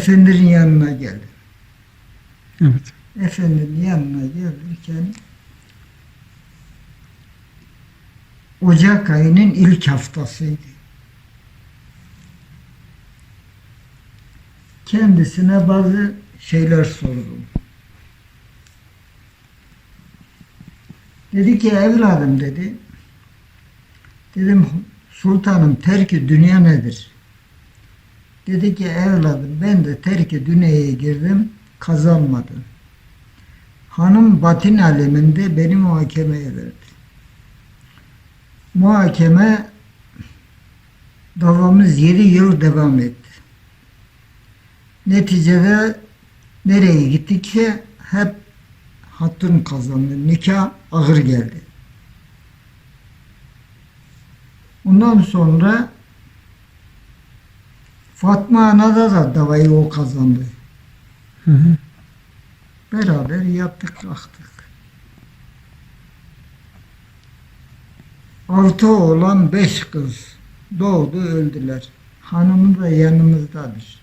Efendinin yanına geldim. Evet. Efendinin yanına gelirken Ocak ayının ilk haftasıydı. Kendisine bazı şeyler sordum. Dedi ki evladım dedi. Dedim sultanım terki dünya nedir? Dedi ki evladım ben de terki dünyaya girdim kazanmadım. Hanım batin aleminde beni muhakemeye verdi. Muhakeme davamız 7 yıl devam etti. Neticede nereye gittikçe hep hatun kazandı. Nikah ağır geldi. Ondan sonra Fatma Ana'da da davayı o kazandı. Hı hı. Beraber yattık kalktık. Altı oğlan beş kız doğdu öldüler. Hanımı da yanımızdadır.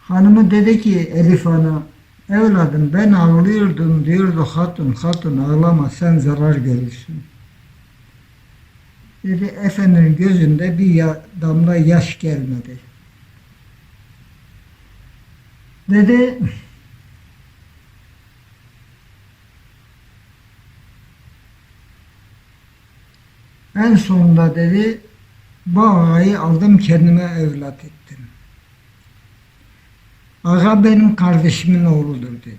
Hanımı dedi ki Elif Ana evladım ben ağlıyordum diyordu hatun hatun ağlama sen zarar görürsün. Dedi efendinin gözünde bir damla yaş gelmedi. Dedi En sonunda dedi bu ağayı aldım kendime evlat ettim. Ağa benim kardeşimin oğludur dedi.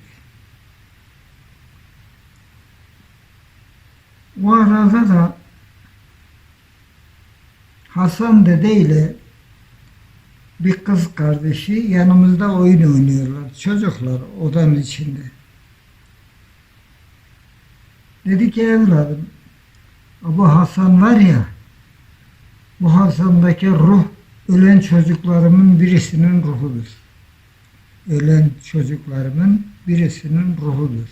O arada da Hasan dede ile bir kız kardeşi yanımızda oyun oynuyorlar. Çocuklar odanın içinde. Dedi ki evladım bu Hasan var ya, bu Hasan'daki ruh ölen çocuklarımın birisinin ruhudur. Ölen çocuklarımın birisinin ruhudur.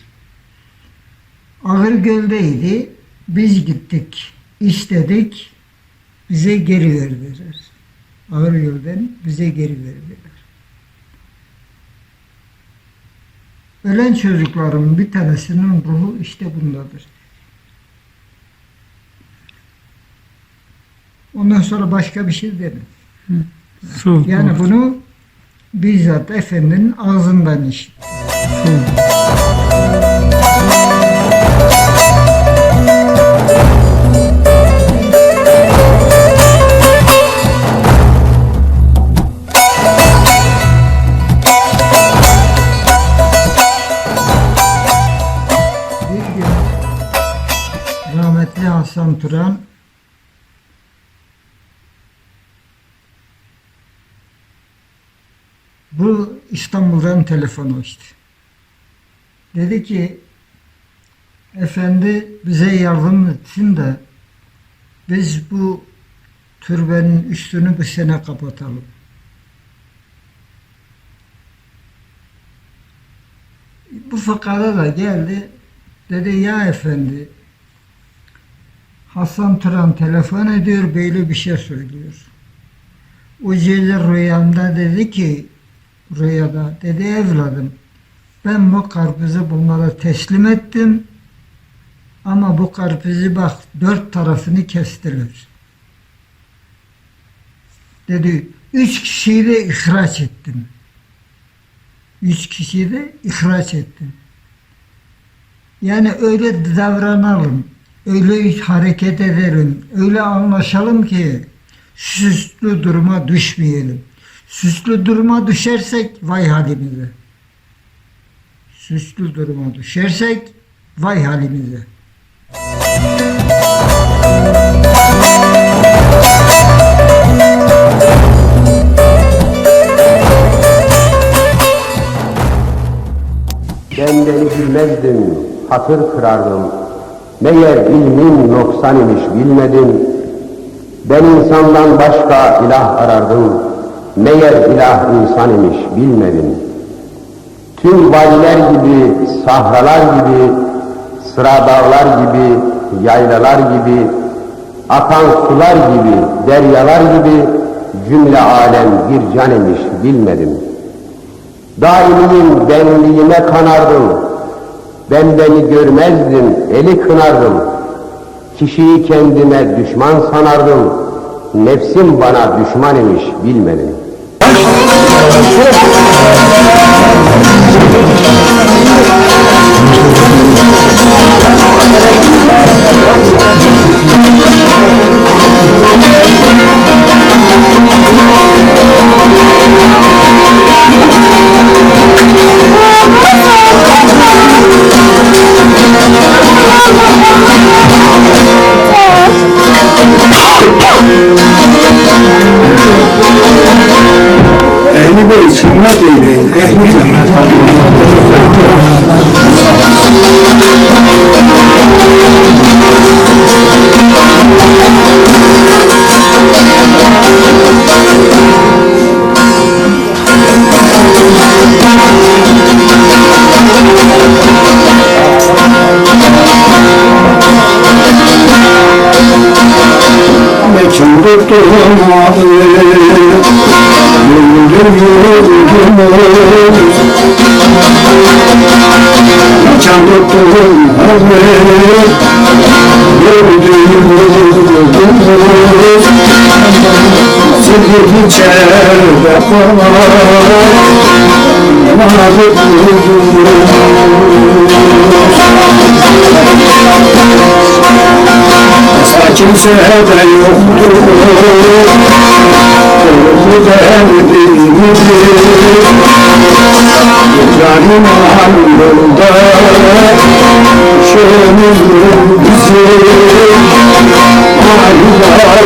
Ağırgöl'deydi. Biz gittik, istedik, bize geri verdiler. Ağırgöl'den bize geri verdiler. Ölen çocukların bir tanesinin ruhu işte bundadır. Ondan sonra başka bir şey. Çok Yani doğru. bunu bizzat Efendinin ağzından işittim. Bu İstanbul'dan telefon açtı. Dedi ki efendi bize yardım etsin de biz bu türbenin üstünü bu sene kapatalım. Bu fakada da geldi. Dedi ya efendi Hasan Turan telefon ediyor böyle bir şey söylüyor. O gece rüyamda dedi ki rüyada dedi evladım ben bu karpuzu bunlara teslim ettim ama bu karpuzu bak dört tarafını kestiler. Dedi üç kişiyi de ihraç ettim. Üç kişiyi de ihraç ettim. Yani öyle davranalım, öyle hareket edelim, öyle anlaşalım ki süslü duruma düşmeyelim. Süslü duruma düşersek vay halimize. Süslü duruma düşersek vay halimize. Ben beni bilmezdim, hatır kırardım. Meğer ilmin noksan imiş bilmedim. Ben insandan başka ilah arardım. Meğer ilah insan imiş bilmedim. Tüm vadiler gibi, sahralar gibi, sıra dağlar gibi, yaylalar gibi, akan sular gibi, deryalar gibi cümle alem bir can imiş bilmedim. Daimiyim benliğime kanardım. Ben beni görmezdim, eli kınardım. Kişiyi kendime düşman sanardım. Nefsim bana düşman imiş bilmedim. Thank you. Yolumuz Sırrı içeride var Namazı Asla kimse de yoktur Derdimidir İbrahim Han yolda Şömüz bizi Aylar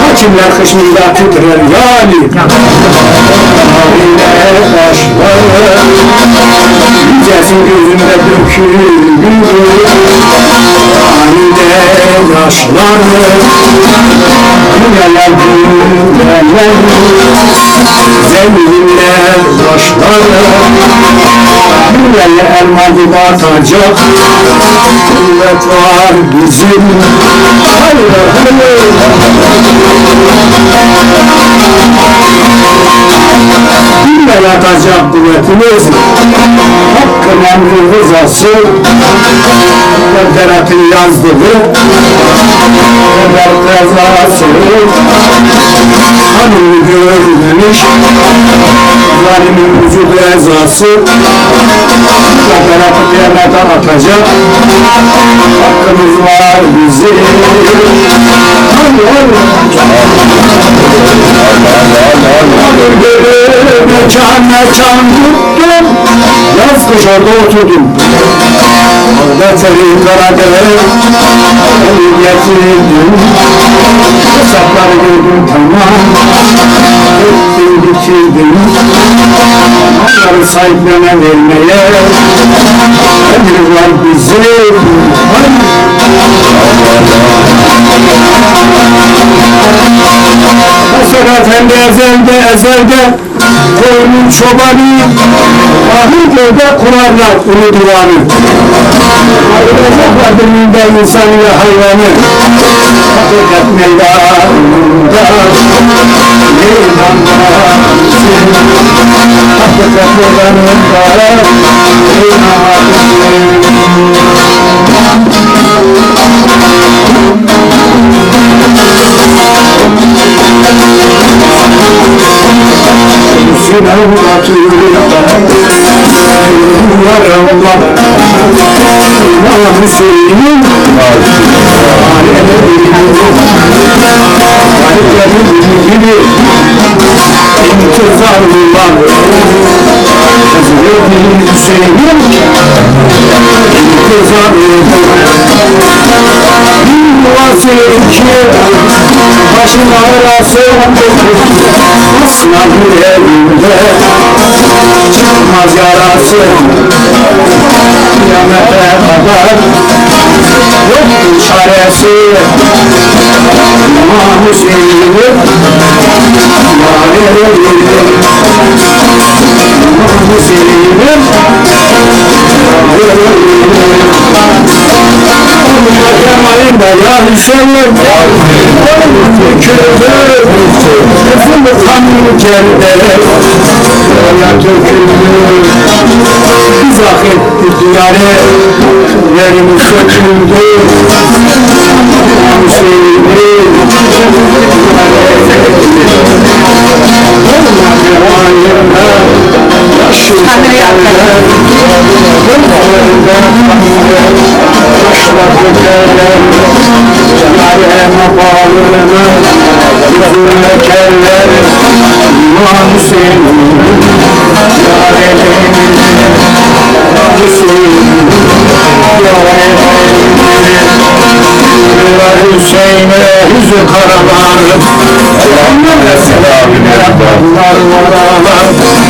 Hakimler kışında titrer yani. Haline başlar Yücesin gözünde dökülür Anide yaşlar Güneler güneler Zeminle başlar Güneler elma gibi atacak Kuvvet var bizim Hayır hayır Gündel atacak kuvvetimiz Hakkın emri rızası Berat'ın yazdığı Berat kazası Hanım görmemiş Zalimin vücudu ezası Berat'ı devlete atacak Hakkımız var bizim Hadi hadi Mekan mekan tuttum Yaz kış orada oturdum Beteri Karadere Onu getirdim Hesapları gördüm tamam Ettim bitirdim Onları sahiplene vermeye Emri var bizim Hasan Efendi ezelde ezelde Koyunun çobanı Ahır köyde kurarlar ulu divanı Ayrılacaklar dünyada insan ve hayvanı. Hakikat meydanında Meydanda Hakikat meydanında Meydanda Sinan atıyor Var Allah İmam Hüseyin gibi İntizarlılar Hazreti Hüseyin İntizarlılar Yuvası iki Başın ağrası Sınav evinde Çıkmaz yarası. Kıyamete kadar Yok çaresi. İmam Hüseyin'i Yâre İmam Kemal'in de ya Hüseyin Döküldü Bütün kanlı cerdere Ya döküldü İzah etti diyare Yerimiz söküldü Hüseyin'i Kendine Hüseyin'e hüzün karalar Allah'ın selamine Allah'lar varalar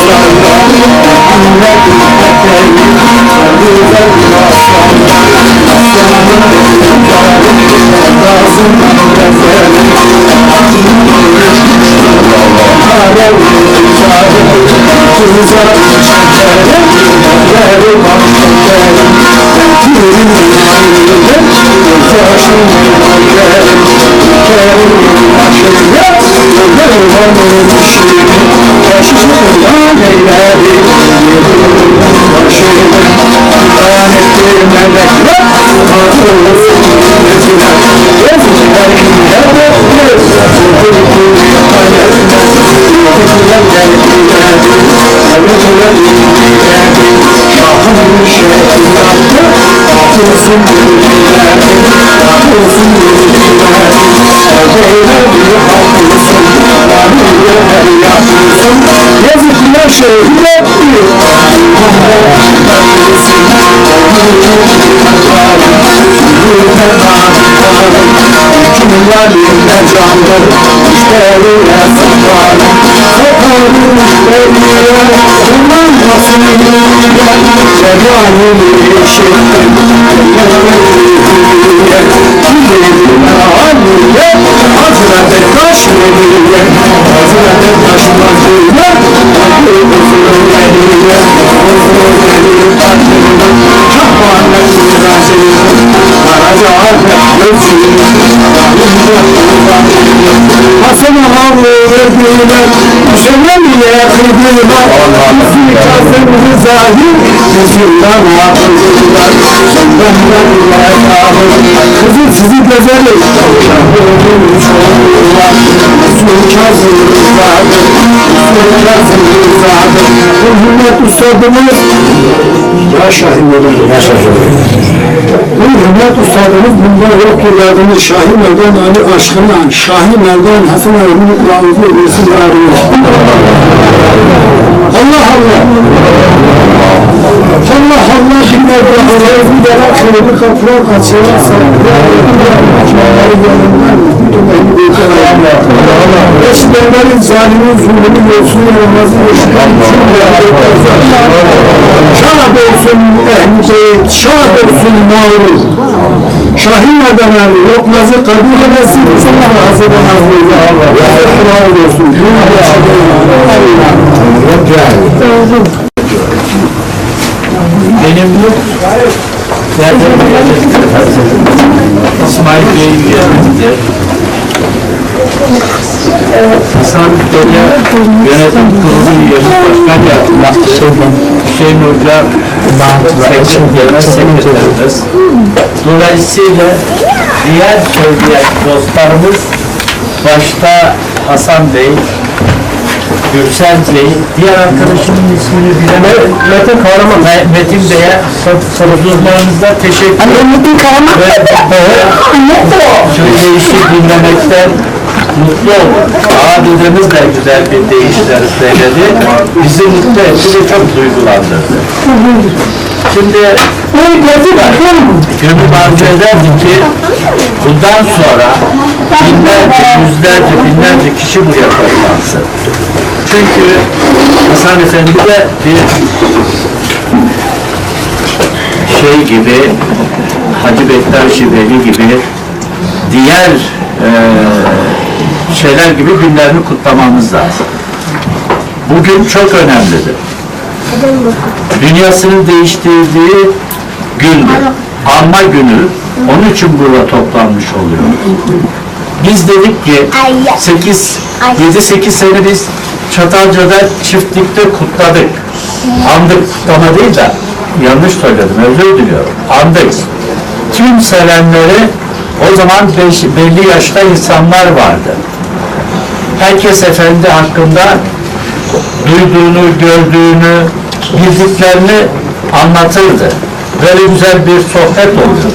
Yazıklar şehirler Kimlerinde candır İşlerine saklar Sokarım beni Bundan nasıl Cemalini çektim Aliye Hazreti Kaşmeriye Hazreti Kaşmeriye Huzur Göksün Hasan Ağabey verdiğine Cemaliye kıydığına Bizi kazımızı zahir Yüzünden akıdığına Senden verdiğine Kızı sizi güzeli Şahının çoğuna Resul Kazım'ı zahir Resul Kazım'ı zahir Bu hürmet üstadımız Ya Şahin olur Ya Şahin Bu hürmet üstadımız bundan yok yıllardır Şahin Erdoğan Ali aşkına Şahin Erdoğan Hasan Erdoğan'ın Kur'an'ı versin arıyor Allah Allah. Allah Allah dinler duaları bir dere kırılı kapılar açılır Eşlerlerin zalimin zulmünü yolsunu olmazı yaşayan Şad olsun ehli beyt, şad olsun mağrur Şahin Adanalı yokmazı kabul edesin sana hazırdan hazırda Allah Allah olsun. Benim bu İsmail Bey'in yerinde Hasan Bey'e yönetim kurulu üyesi başkan yapmıştı. Hüseyin Hoca sekreter, genel sekreterimiz. Dolayısıyla diğer söyleyen dostlarımız başta Hasan Bey, Gürsel Bey, diğer arkadaşımın ismini bilemedim. Metin Kahraman. Metin Bey'e huzurlarınızda teşekkür ederim. Metin Karaman. Söyleyişi dinlemekten mutlu oldum. Abidemiz de güzel bir deyişler söyledi. Bizi mutlu etti ve çok duygulandırdı. Şimdi Gönül arzu ederdi ki bundan sonra binlerce, yüzlerce, binlerce kişi buraya toplansın. Çünkü Hasan Efendi de bir şey gibi Hacı Bektaş Veli gibi diğer eee, şeyler gibi günlerini kutlamamız lazım. Bugün çok önemlidir. Dünyasını değiştirdiği gündür. Anma günü. Onun için burada toplanmış oluyor. Biz dedik ki 8 7-8 sene biz Çatalca'da çiftlikte kutladık. Andık kutlama değil de yanlış söyledim özür diliyorum. Andık. Tüm sevenleri o zaman beş- belli yaşta insanlar vardı. Herkes efendi hakkında duyduğunu, gördüğünü, bildiklerini anlatırdı. Böyle güzel bir sohbet oldu.